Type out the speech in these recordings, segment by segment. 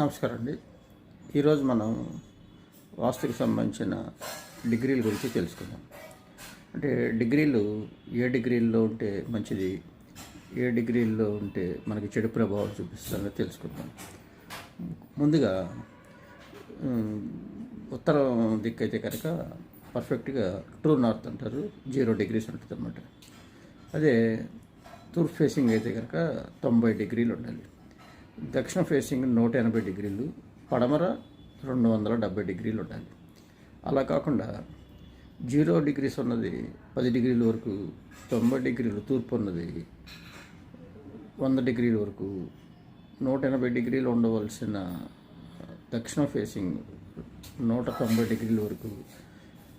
నమస్కారం అండి ఈరోజు మనం వాస్తుకి సంబంధించిన డిగ్రీల గురించి తెలుసుకుందాం. అంటే డిగ్రీలు ఏ డిగ్రీల్లో ఉంటే మంచిది ఏ డిగ్రీల్లో ఉంటే మనకి చెడు ప్రభావం చూపిస్తుందో తెలుసుకుందాం. ముందుగా ఉత్తరం దిక్కు అయితే కనుక పర్ఫెక్ట్గా ట్రూ నార్త్ అంటారు జీరో డిగ్రీస్ ఉంటుంది అన్నమాట అదే తూర్పు ఫేసింగ్ అయితే కనుక తొంభై డిగ్రీలు ఉండాలి. దక్షిణ ఫేసింగ్ నూట ఎనభై డిగ్రీలు పడమర రెండు వందల డెబ్బై డిగ్రీలు ఉండాలి. అలా కాకుండా జీరో డిగ్రీస్ ఉన్నది పది డిగ్రీల వరకు తొంభై డిగ్రీలు తూర్పు ఉన్నది వంద డిగ్రీల వరకు నూట ఎనభై డిగ్రీలు ఉండవలసిన దక్షిణ ఫేసింగ్ నూట తొంభై డిగ్రీల వరకు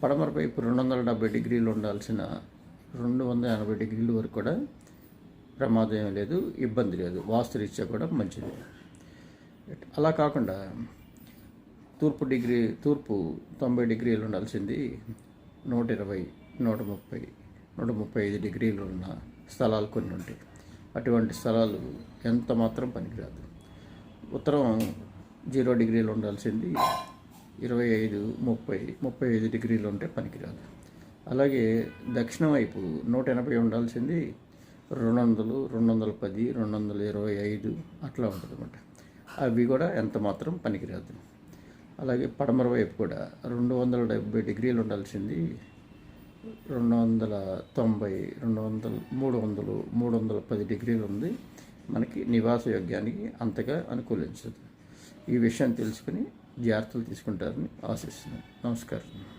పడమర వైపు రెండు వందల డెబ్బై డిగ్రీలు ఉండాల్సిన రెండు వందల ఎనభై డిగ్రీల వరకు కూడా ప్రమాదం ఏం లేదు ఇబ్బంది లేదు. వాస్తురీత్యా కూడా మంచిది. అలా కాకుండా తూర్పు డిగ్రీ తూర్పు తొంభై డిగ్రీలు ఉండాల్సింది నూట ఇరవై నూట ముప్పై నూట ముప్పై ఐదు డిగ్రీలు ఉన్న స్థలాలు కొన్ని ఉంటాయి. అటువంటి స్థలాలు ఎంత మాత్రం పనికిరాదు. ఉత్తరం జీరో డిగ్రీలు ఉండాల్సింది ఇరవై ఐదు ముప్పై ముప్పై ఐదు డిగ్రీలు ఉంటే పనికిరాదు. అలాగే దక్షిణం వైపు నూట ఎనభై ఉండాల్సింది రెండు వందలు రెండు వందల పది రెండు వందల ఇరవై ఐదు అట్లా ఉంటుంది అనమాట అవి కూడా ఎంత మాత్రం పనికిరాదు. అలాగే పడమర వైపు కూడా రెండు వందల డెబ్బై డిగ్రీలు ఉండాల్సింది. రెండు వందల తొంభై రెండు వందలు మూడు వందలు మూడు వందల పది డిగ్రీలు ఉంది. మనకి నివాస యోగ్యానికి అంతగా అనుకూలించదు. ఈ విషయం తెలుసుకుని జాగ్రత్తలు తీసుకుంటారని ఆశిస్తున్నాను. నమస్కారం.